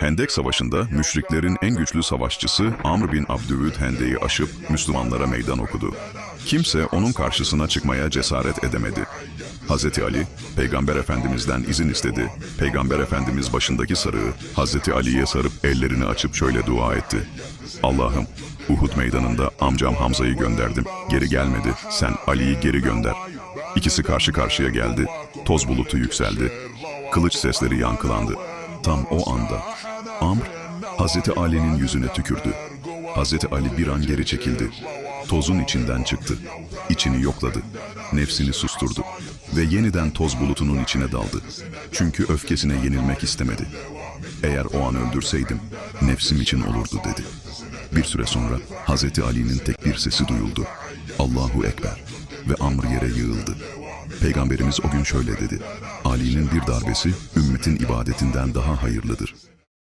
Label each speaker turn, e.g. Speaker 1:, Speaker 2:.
Speaker 1: Hendek Savaşı'nda müşriklerin en güçlü savaşçısı Amr bin Abdüvüd Hendek'i aşıp Müslümanlara meydan okudu. Kimse onun karşısına çıkmaya cesaret edemedi. Hazreti Ali, Peygamber Efendimiz'den izin istedi. Peygamber Efendimiz başındaki sarığı Hazreti Ali'ye sarıp ellerini açıp şöyle dua etti. Allah'ım, Uhud meydanında amcam Hamza'yı gönderdim. Geri gelmedi. Sen Ali'yi geri gönder. İkisi karşı karşıya geldi. Toz bulutu yükseldi. Kılıç sesleri yankılandı. Tam o anda Amr, Hazreti Ali'nin yüzüne tükürdü. Hazreti Ali bir an geri çekildi. Tozun içinden çıktı. İçini yokladı. Nefsini susturdu. Ve yeniden toz bulutunun içine daldı. Çünkü öfkesine yenilmek istemedi. Eğer o an öldürseydim, nefsim için olurdu dedi. Bir süre sonra Hazreti Ali'nin tek bir sesi duyuldu. Allahu Ekber ve Amr yere yığıldı. Peygamberimiz o gün şöyle dedi. Ali'nin bir darbesi ümmetin ibadetinden daha hayırlıdır.